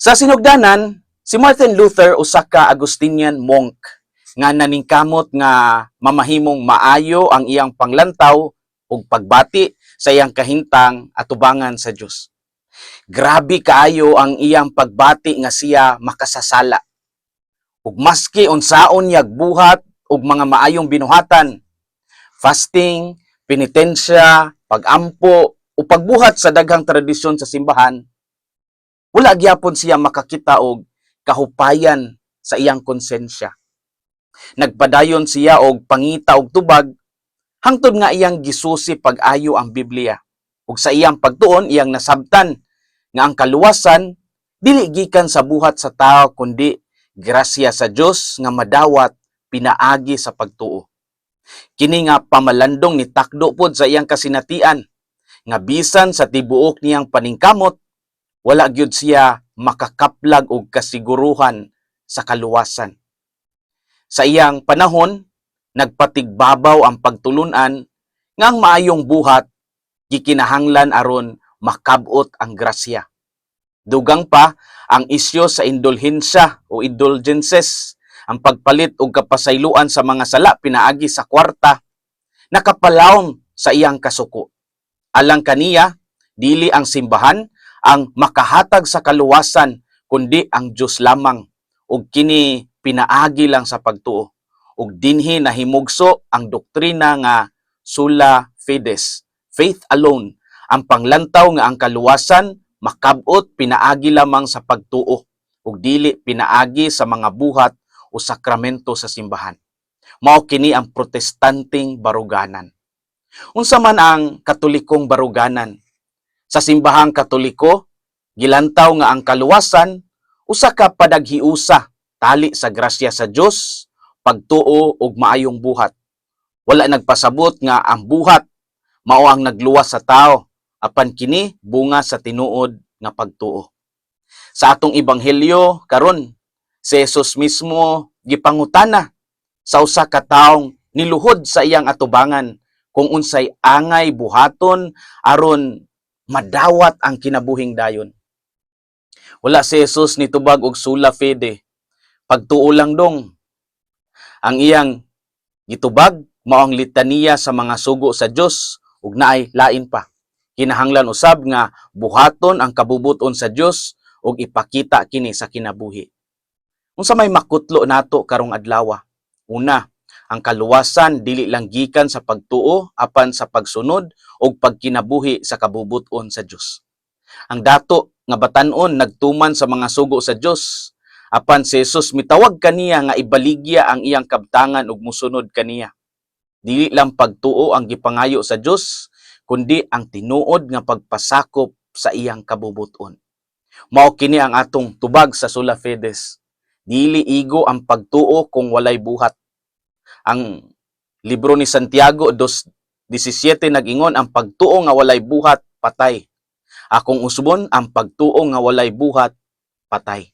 Sa sinugdanan, si Martin Luther usa ka Agustinian monk nga naningkamot nga mamahimong maayo ang iyang panglantaw ug pagbati sa iyang kahintang atubangan sa Dios. Grabe kaayo ang iyang pagbati nga siya makasasala. Ug maski unsaon yag buhat ug mga maayong binuhatan, fasting, penitensya, pagampo o pagbuhat sa daghang tradisyon sa simbahan, wala gyapon siya makakita og kahupayan sa iyang konsensya. Nagpadayon siya og pangita og tubag hangtod nga iyang gisusi pag-ayo ang Biblia. Ug sa iyang pagtuon iyang nasabtan nga ang kaluwasan dili gikan sa buhat sa tao kundi grasya sa Dios nga madawat pinaagi sa pagtuo. Kini nga pamalandong ni takdo pod sa iyang kasinatian nga bisan sa tibuok niyang paningkamot wala gyud siya makakaplag og kasiguruhan sa kaluwasan. Sa iyang panahon, nagpatigbabaw ang pagtulunan nga ang maayong buhat gikinahanglan aron makabot ang grasya. Dugang pa ang isyo sa indulhensya o indulgences, ang pagpalit og kapasayloan sa mga sala pinaagi sa kwarta, nakapalawom sa iyang kasuko. Alang kaniya, dili ang simbahan ang makahatag sa kaluwasan kundi ang Dios lamang. Ug kini pinaagi lang sa pagtuo. Ug dinhi nahimugso ang doktrina nga sola fides faith alone. Ang panglantaw nga ang kaluwasan makabot pinaagi lamang sa pagtuo. Ug dili pinaagi sa mga buhat o sakramento sa simbahan. Mao kini ang protestanting baruganan. Unsa man ang katolikong baruganan sa simbahang katoliko gilantaw nga ang kaluwasan usa ka padaghiusa tali sa grasya sa Dios pagtuo ug maayong buhat. Wala nagpasabot nga ang buhat mao ang nagluwas sa tao apan kini bunga sa tinuod nga pagtuo. Sa atong ebanghelyo karon si Jesus mismo gipangutana sa usa ka taong niluhod sa iyang atubangan kung unsay angay buhaton aron madawat ang kinabuhing dayon. Wala si Jesus nitubag og sula fide. Pagtuo lang dong. Ang iyang gitubag mao ang litaniya sa mga sugo sa Dios ug naay lain pa. Kinahanglan usab nga buhaton ang kabubuton sa Dios ug ipakita kini sa kinabuhi. Unsa may makutlo nato karong adlaw? Una, ang kaluwasan dili lang gikan sa pagtuo apan sa pagsunod ug pagkinabuhi sa kabubuton sa Dios. Ang dato nga batan-on nagtuman sa mga sugo sa Dios apan si Jesus mitawag kaniya nga ibaligya ang iyang kabtangan ug musunod kaniya. Dili lang pagtuo ang gipangayo sa Dios kundi ang tinuod nga pagpasakop sa iyang kabubuton. Mao kini ang atong tubag sa Sola Fides. Dili igo ang pagtuo kung walay buhat ang libro ni Santiago 2:17 nag-ingon ang pagtuo nga walay buhat patay. Akong usbon ang pagtuo nga walay buhat patay.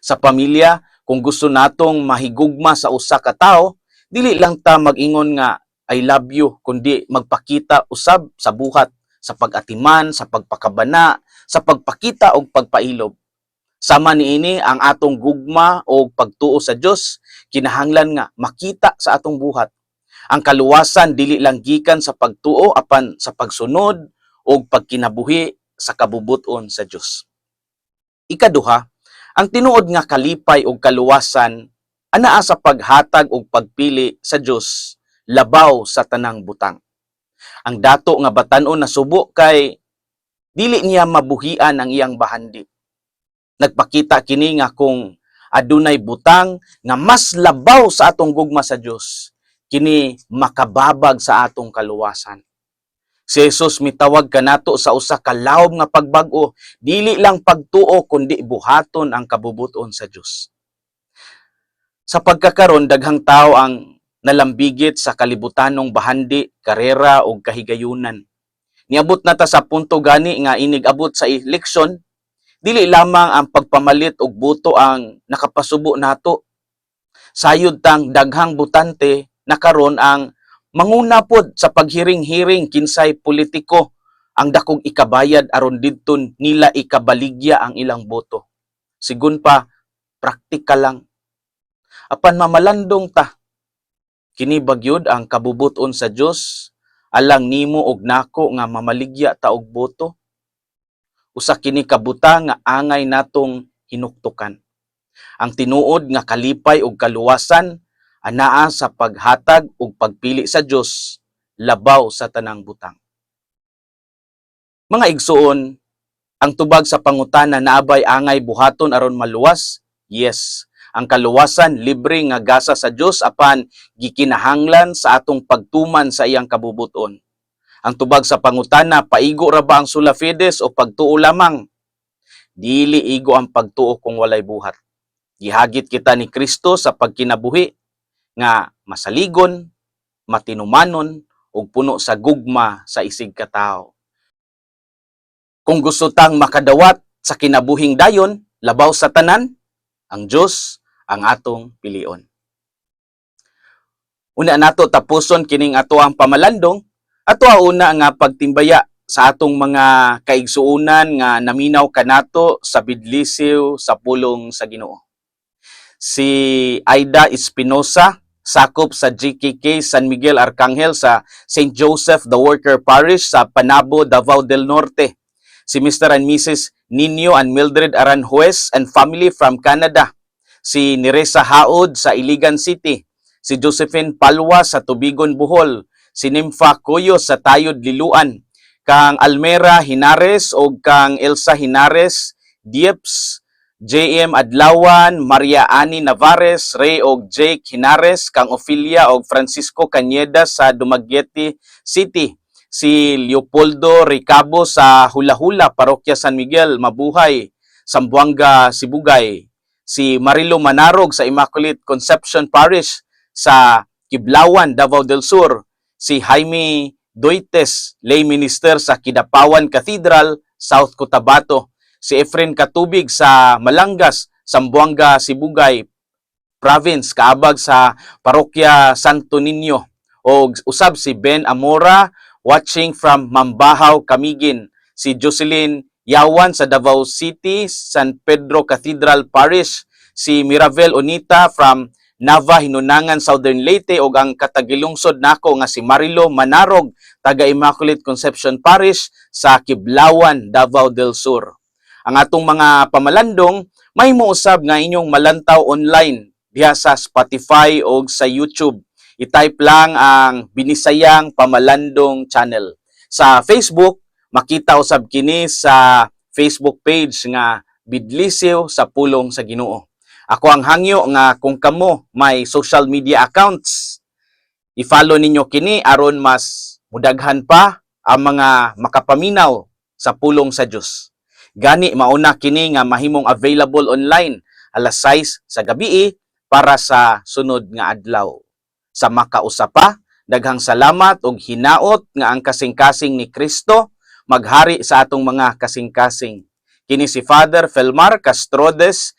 Sa pamilya, kung gusto natong mahigugma sa usa ka tawo, dili lang ta mag-ingon nga I love you kundi magpakita usab sa buhat sa pag-atiman, sa pagpakabana, sa pagpakita og pagpailob. Sama niini ang atong gugma o pagtuo sa Dios kinahanglan nga makita sa atong buhat. Ang kaluwasan dili lang gikan sa pagtuo apan sa pagsunod o pagkinabuhi sa kabubuton sa Dios. Ikaduha, ang tinuod nga kalipay o kaluwasan anaa sa paghatag og pagpili sa Dios labaw sa tanang butang. Ang dato nga batan-on na subo kay dili niya mabuhian ang iyang bahandi nagpakita kini nga kung adunay butang nga mas labaw sa atong gugma sa Dios kini makababag sa atong kaluwasan. Si Jesus mitawag kanato sa usa ka lawom nga pagbag-o. Dili lang pagtuo kundi buhaton ang kabubuton sa Dios sa pagkakaron daghang tao ang nalambigit sa kalibutanong bahandi karera ug kahigayunan. Niabot na ta sa punto gani nga inig abot sa eleksyon dili lamang ang pagpamalit og boto ang nakapasubo nato. Sayod tang daghang butante nakaron ang manguna pod sa paghiring-hiring kinsay politiko ang dakong ikabayad aron didton nila ikabaligya ang ilang boto. sigun pa praktikal lang. Apan mamalandong ta. Kini bagyod ang kabubuton sa Dios alang nimo og nako nga mamaligya ta og boto. Usa kini kabuta nga angay natong hinuktukan. Ang tinuod nga kalipay ug kaluwasan anaa sa paghatag ug pagpili sa Dios labaw sa tanang butang. Mga igsuon, ang tubag sa pangutana naabay angay buhaton aron maluwas? Yes. Ang kaluwasan libre nga gasa sa Dios apan gikinahanglan sa atong pagtuman sa iyang kabubuton. Ang tubag sa pangutana, paigo ra ba ang sula fides o pagtuo lamang? Dili igo ang pagtuo kung walay buhat. Gihagit kita ni Kristo sa pagkinabuhi nga masaligon, matinumanon ug puno sa gugma sa isig katao. Kung gusto tang makadawat sa kinabuhing dayon, labaw sa tanan, ang Dios ang atong pilion. Una nato tapuson kining ato ang pamalandong, ato una nga pagtimbaya sa atong mga kaigsuunan nga naminaw kanato sa bidlisiw sa pulong sa Ginoo. Si Aida Espinosa sakop sa GKK San Miguel Arcangel sa St. Joseph the Worker Parish sa Panabo, Davao del Norte. Si Mr. and Mrs. Nino and Mildred Aranjuez and family from Canada. Si Neresa Haod sa Iligan City. Si Josephine Palwa sa Tubigon, Bohol. Si Nympha Coyo sa Tayod, Liluan. Kang Almera Hinares o kang Elsa Hinares, Dieps, JM Adlawan, Maria Ani Navarez, Ray og Jake Hinares, kang Ofilia og Francisco Cañeda sa Dumaguete City. Si Leopoldo Ricabo sa Hula-Hula, Parokya San Miguel, Mabuhay, Sambuanga, Sibugay. Si Marilo Manarog sa Immaculate Conception Parish sa Kiblawan, Davao del Sur. Si Jaime Doites, lay minister sa Kidapawan Cathedral, South Cotabato. Si Efren Katubig sa Malangas, Sambuanga, Sibugay province kaabag sa Parokya Santo Niño. O usab si Ben Amora watching from Mambahaw, Camigin si Jocelyn Yawan sa Davao City, San Pedro Cathedral Parish. Si Miravel Onita from Nava Hinunangan Southern Leyte ug ang katagilungsod nako nga si Marilo Manarog taga Immaculate Conception Parish sa Kiblawan, Davao del Sur ang atong mga pamalandong may muusab nga inyong malantaw online diha sa Spotify o sa YouTube. I-type lang ang Binisayang Pamalandong Channel. Sa Facebook, makita usab kini sa Facebook page nga Bidlisiw sa Pulong sa Ginoo. Ako ang hangyo nga kung kamo may social media accounts, i-follow ninyo kini aron mas mudaghan pa ang mga makapaminaw sa pulong sa Dios. Gani mauna kini nga mahimong available online alas 6 sa gabi para sa sunod nga adlaw. Sa makausapa, daghang salamat ug hinaot nga ang kasing-kasing ni Kristo maghari sa atong mga kasing-kasing. Kini si Father Felmar Castrodes,